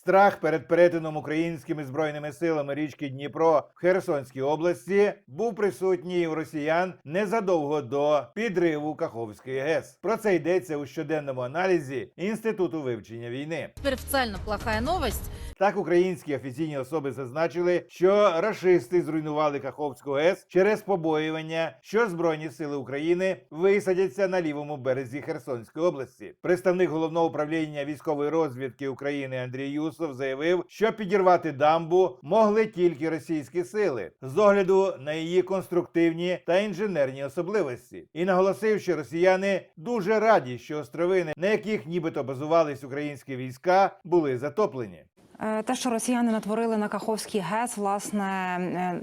Страх перед перетином українськими збройними силами річки Дніпро в Херсонській області був присутній у росіян незадовго до підриву Каховської ГЕС. Про це йдеться у щоденному аналізі Інституту вивчення війни. Теперь официально плохая новость. Так, українські офіційні особи зазначили, що рашисти зруйнували Каховську ГЕС через побоювання, що збройні сили України висадяться на лівому березі Херсонської області. Представник головного управління військової розвідки України Андрій Юсов заявив, що підірвати дамбу могли тільки російські сили з огляду на її конструктивні та інженерні особливості, і наголосив, що росіяни дуже раді, що островини, на яких нібито базувались українські війська, були затоплені. Е, Те, що росіяни натворили на Каховський ГЕС, власне, е,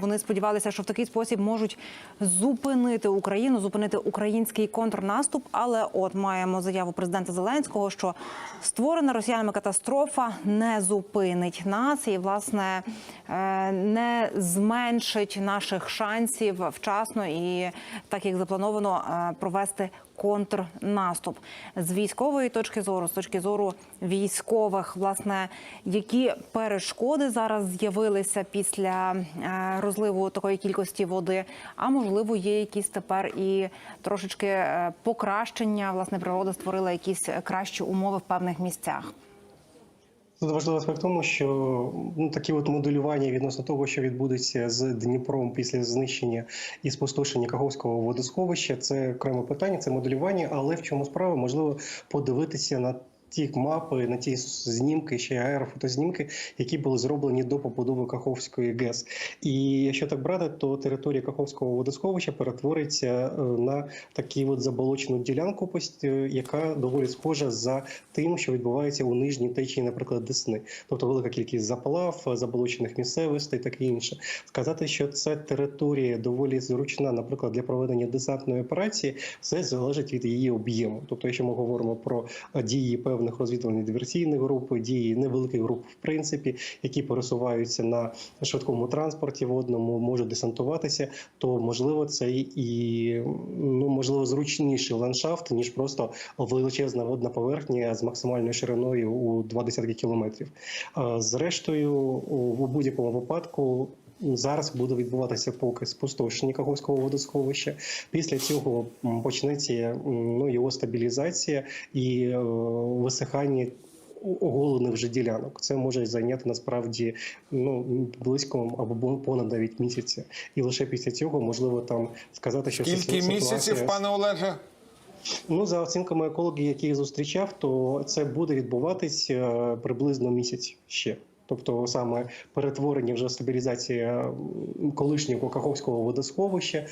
вони сподівалися, що в такий спосіб можуть зупинити Україну, зупинити український контрнаступ. Але от маємо заяву президента Зеленського, що створена росіянами катастрофа не зупинить нас і, власне, е, не зменшить наших шансів вчасно і так як заплановано е, провести контрнаступ з військової точки зору, з точки зору військових, власне, які перешкоди зараз з'явилися після е, розливу такої кількості води. А можливо, є якісь тепер і трошечки е, покращення. Власне, природа створила якісь кращі умови в певних місцях. Тут важливий аспект в тому, що ну такі от моделювання відносно того, що відбудеться з Дніпром після знищення і спустошення Каховського водосховища, це окреме питання, це моделювання. Але в чому справа можливо подивитися на ті мапи, на ті знімки, ще аерофотознімки, які були зроблені до побудови Каховської ГЕС. І якщо так брати, то територія Каховського водосховища перетвориться е, на таку от заболочену ділянку, е, яка доволі схожа за тим, що відбувається у нижній течії, наприклад, Десни, тобто велика кількість заплав, заболочених місцевостей, таке інше. Сказати, що це територія доволі зручна, наприклад, для проведення десантної операції, все залежить від її об'єму. Тобто, якщо ми говоримо про е, дії певних розвідувальних диверсійних груп, дії невеликих груп, в принципі, які пересуваються на швидкому транспорті водному, можуть десантуватися, то можливо це і ну можливо зручніший ландшафт ніж просто величезна водна поверхня з максимальною шириною у два десятки кілометрів. Зрештою, у будь-якому випадку. Зараз буде відбуватися поки спустошення Каховського водосховища. Після цього почнеться ну, його стабілізація і е, висихання оголених вже ділянок. Це може зайняти насправді ну близько або понад 9 місяців. І лише після цього можливо там сказати, що Скільки ситуація- місяців, пане Олеже? Ну, за оцінками екологів, які я зустрічав, то це буде відбуватись е, приблизно місяць ще. Тобто саме перетворення вже стабілізація колишнього Каховського водосховища, е,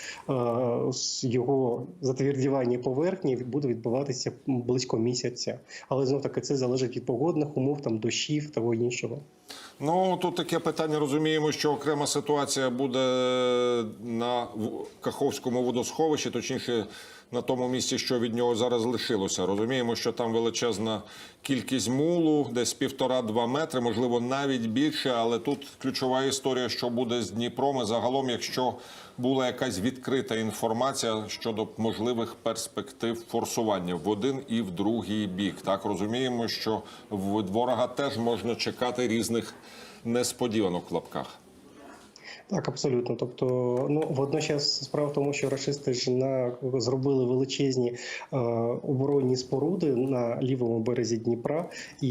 його затвердівання поверхні буде відбуватися близько місяця. Але знов таки це залежить від погодних умов, там дощів того іншого. Ну тут таке питання. Розуміємо, що окрема ситуація буде на Каховському водосховищі, точніше на тому місці, що від нього зараз лишилося. Розуміємо, що там величезна кількість мулу, десь півтора-два метри, можливо, навіть більше. Але тут ключова історія, що буде з Дніпром. І загалом, якщо була якась відкрита інформація щодо можливих перспектив форсування в один і в другий бік. Так розуміємо, що в ворога теж можна чекати різних несподіванок в лапках. Так, абсолютно. Тобто, ну водночас справа в тому, що рашисти ж на зробили величезні е, оборонні споруди на лівому березі Дніпра, і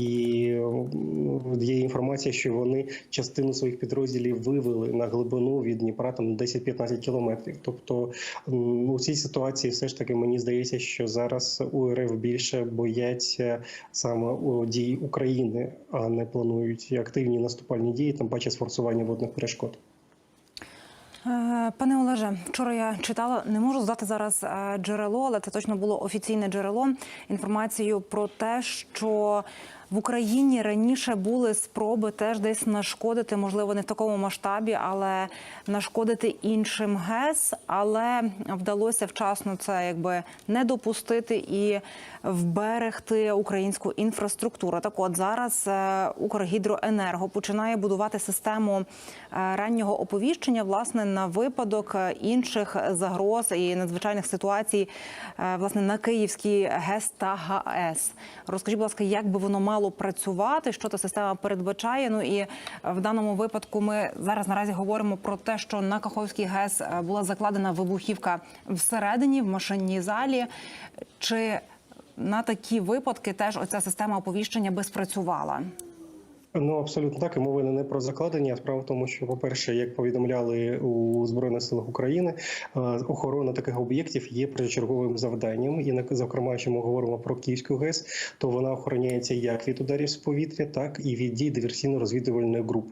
є інформація, що вони частину своїх підрозділів вивели на глибину від Дніпра там 10-15 кілометрів. Тобто, у цій ситуації все ж таки мені здається, що зараз у РФ більше бояться саме дій України, а не планують активні наступальні дії, там паче сфорсування водних перешкод. Е, Пане Олеже, вчора я читала, не можу здати зараз е, джерело, але це точно було офіційне джерело. Інформацію про те, що в Україні раніше були спроби теж десь нашкодити, можливо, не в такому масштабі, але нашкодити іншим ГЕС, але вдалося вчасно це якби не допустити і вберегти українську інфраструктуру. Так, от зараз е, Укргідроенерго починає будувати систему е, раннього оповіщення власне на випадок е, інших загроз і надзвичайних ситуацій, власне на Київській ГЕС та ГАЕС. Розкажіть, будь ласка, як би воно мало мало працювати, що та система передбачає. Ну і е, в даному випадку ми зараз наразі говоримо про те, що на Каховській ГЕС е, була закладена вибухівка всередині в машинній залі. Чи на такі випадки теж оця система оповіщення би спрацювала? Ну абсолютно так. І мова не про закладення. Справа в тому, що, по-перше, як повідомляли у збройних силах України, е, охорона таких об'єктів є першочерговим завданням. І зокрема, якщо ми говоримо про Київську ГЕС, то вона охороняється як від ударів з повітря, так і від дій диверсійно-розвідувальної груп.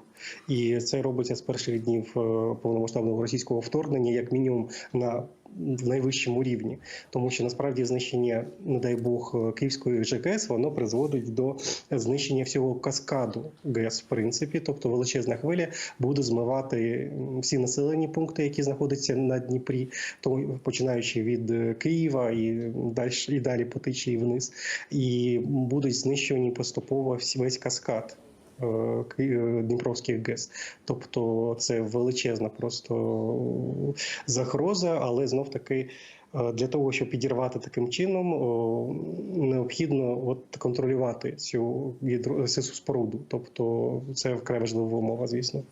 І це робиться з перших днів е, повномасштабного російського вторгнення, як мінімум на в найвищому рівні, тому що насправді знищення, не дай Бог, Київської ЖКС воно призводить до знищення всього каскаду ГЕС, в принципі, тобто величезна хвиля буде змивати всі населені пункти, які знаходяться на Дніпрі, то починаючи від е, Києва і далі і далі по течії вниз, і будуть знищені поступово весь каскад. Е, е, Дніпровських ГЕС, тобто це величезна просто загроза, але знов таки е, для того, щоб підірвати таким чином, необхідно от контролювати цю цю споруду. Тобто це вкрай важлива умова, звісно.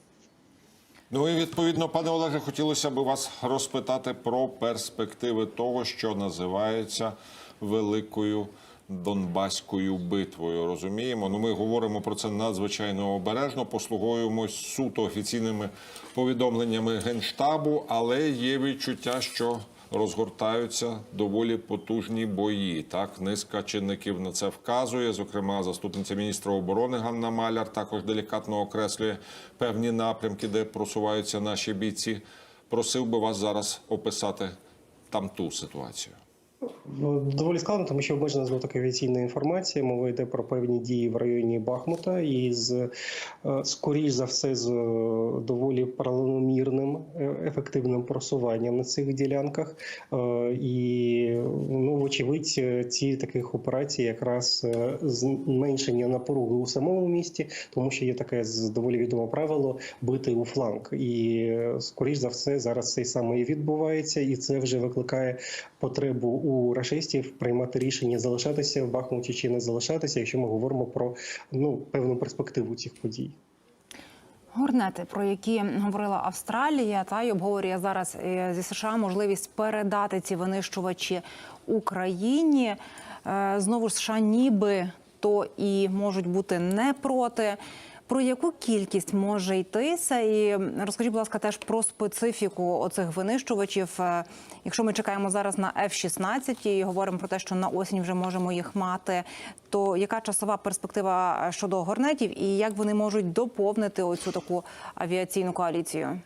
Ну і відповідно, пане Олеже, хотілося б вас розпитати про перспективи того, що називається великою. Донбаською битвою розуміємо. Ну, ми говоримо про це надзвичайно обережно, послугуємось суто офіційними повідомленнями генштабу, але є відчуття, що розгортаються доволі потужні бої. Так, низка чинників на це вказує. Зокрема, заступниця міністра оборони Ганна Маляр також делікатно окреслює певні напрямки, де просуваються наші бійці. Просив би вас зараз описати там ту ситуацію. Ну, Доволі складно, тому що обмежена знову таки офіційна інформація. Мова йде про певні дії в районі Бахмута, і з е, скоріш за все з е, доволі правомірним е, ефективним просуванням на цих ділянках. І ну, вочевидь, ці таких операцій якраз зменшення напруги у самому місті, тому що є таке доволі відоме правило бити у фланг. І скоріш за все зараз це саме і відбувається, і це вже викликає потребу у рашистів приймати рішення залишатися в Бахмуті чи не залишатися, якщо ми говоримо про ну певну перспективу цих подій. Горнети, про які говорила Австралія, та й обговорює зараз е, зі США можливість передати ці винищувачі Україні. Е, Знову ж США ніби то і можуть бути не проти. Про яку кількість може йтися? І розкажіть, будь ласка, теж про специфіку оцих винищувачів. Е, Якщо ми чекаємо зараз на F-16 і говоримо про те, що на осінь вже можемо їх мати, то яка часова перспектива щодо горнетів і як вони можуть доповнити оцю таку авіаційну коаліцію?